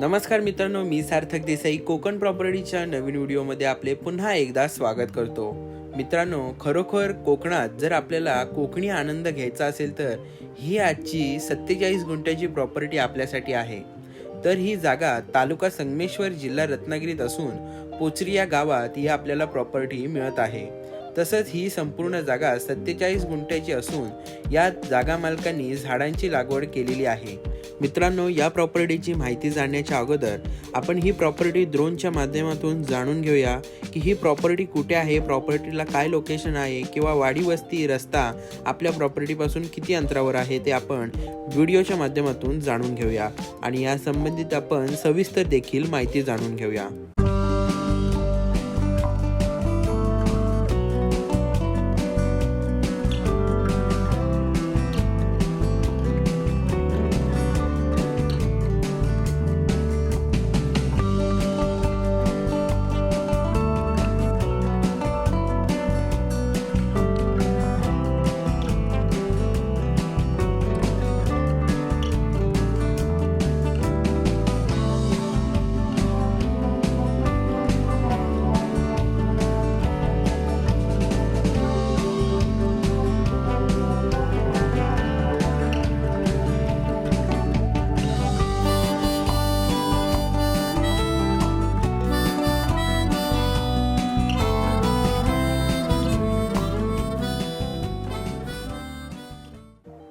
नमस्कार मित्रांनो मी सार्थक देसाई. कोकण प्रॉपर्टीच्या नवीन व्हिडिओमध्ये आपले पुन्हा एकदा स्वागत करतो. मित्रांनो खरोखर कोकणात जर आपल्याला कोकणी आनंद घ्यायचा असेल तर ही आजची सत्तेचाळीस गुंठ्याची प्रॉपर्टी आपल्यासाठी आहे. तर ही जागा तालुका संगमेश्वर जिल्हा रत्नागिरीत असून पोचरी या गावात ही आपल्याला प्रॉपर्टी मिळत आहे. तसंच ही संपूर्ण जागा सत्तेचाळीस गुंठ्याची असून या जागा मालकांनी झाडांची लागवड केलेली आहे. मित्रांनो या प्रॉपर्टीची माहिती जाणण्याच्या अगोदर आपण ही प्रॉपर्टी ड्रोनच्या माध्यमातून जाणून घेऊया की ही प्रॉपर्टी कुठे आहे प्रॉपर्टीला काय लोकेशन आहे किंवा वाडी वस्ती रस्ता आपल्या प्रॉपर्टीपासून किती अंतरावर आहे ते आपण व्हिडिओच्या माध्यमातून जाणून घेऊया. आणि या संबंधित आपण सविस्तर देखील माहिती जाणून घेऊया.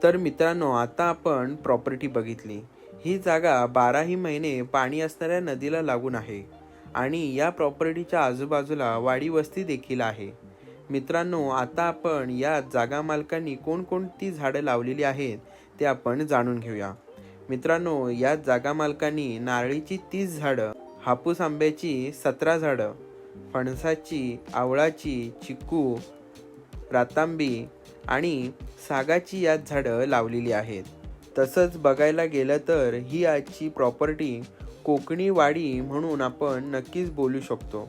तर मित्रांनो आता आपण प्रॉपर्टी बघितली. ही जागा बाराही महिने पाणी असणाऱ्या नदीला लागून आहे आणि या प्रॉपर्टीच्या आजूबाजूला वाडी वस्ती देखील आहे. मित्रांनो आता आपण या जागा मालकांनी कोणकोणती झाडं लावलेली आहेत ते आपण जाणून घेऊया. मित्रांनो या जागा मालकांनी नारळीची तीस झाडं हापूस आंब्याची सतरा झाडं फणसाची आवळाची चिकू रातांबी आणि सागाची यात झाडं लावलेली आहेत. तसंच बघायला गेलं तर ही आजची प्रॉपर्टी कोकणी वाडी म्हणून आपण नक्कीच बोलू शकतो.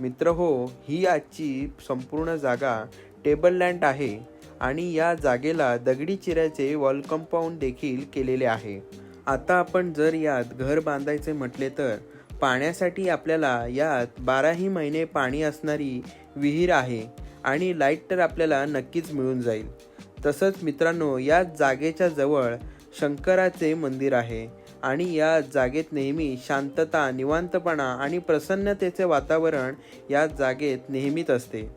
मित्र हो ही आजची संपूर्ण जागा टेबल लँड आहे आणि या जागेला दगडी चिऱ्याचे वॉल कंपाऊंड देखील केलेले आहे. आता आपण जर यात घर बांधायचे म्हटले तर पाण्यासाठी आपल्याला यात बाराही महिने पाणी असणारी विहीर आहे. आणि लाइट तर आपल्याला नक्कीच मिळून जाईल. तसंच मित्रांनो या जागेच्या जवळ शंकराचे मंदिर आहे आणि या जागेत नेहमी शांतता निवांतपणा आणि प्रसन्नतेचे वातावरण या जागेत नेहमीच असते.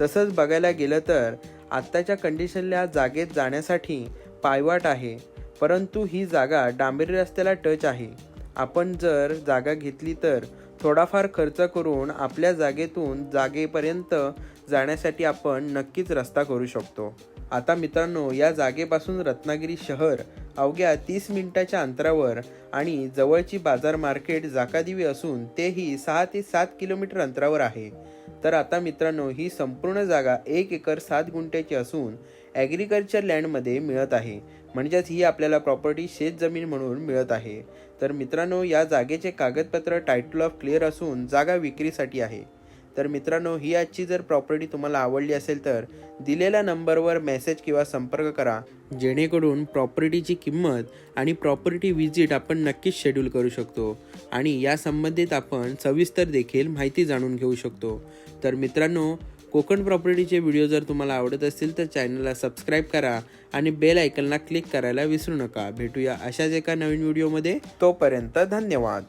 तसंच बघायला गेलं तर आत्ताच्या कंडिशनला जागेत जाण्यासाठी पायवाट आहे परंतु ही जागा डांबरी रस्त्याला टच आहे. आपण जर जागा घेतली तर थोडाफार खर्च करून आपल्या जागेतून जागेपर्यंत जाण्यासाठी आपण नक्कीच रस्ता करू शकतो. आता मित्रांनो या जागेपासून रत्नागिरी शहर अवघ्या तीस मिनिटाच्या अंतरावर आणि जवळची बाजार मार्केट जाकादिवी असून तेही सहा ते सात किलोमीटर अंतरावर आहे. तर आता मित्रांनो ही संपूर्ण जागा एक एकर सात गुंठ्याची असून ॲग्रिकल्चर लँडमध्ये मिळत आहे. म्हणजेच ही आपल्याला प्रॉपर्टी शेत जमीन म्हणून मिळत आहे. तर मित्रांनो या जागेचे कागदपत्र टायटल ऑफ क्लिअर असून जागा विक्रीसाठी आहे. तर मित्रांनो ही आजची जर प्रॉपर्टी तुम्हाला आवडली असेल तर दिलेल्या नंबरवर मेसेज किंवा संपर्क करा जेणेकरून प्रॉपर्टीची किंमत आणि प्रॉपर्टी व्हिजिट आपण नक्कीच शेड्यूल करू शकतो. आणि या संबंधित आपण सविस्तर देखील माहिती जाणून घेऊ शकतो. तर मित्रांनो कोकण प्रॉपर्टीचे व्हिडिओ जर तुम्हाला आवडत असतील तर चॅनलला सबस्क्राईब करा आणि बेल आयकनला क्लिक करायला विसरू नका. भेटूया अशाच एका नवीन व्हिडिओमध्ये. तोपर्यंत धन्यवाद.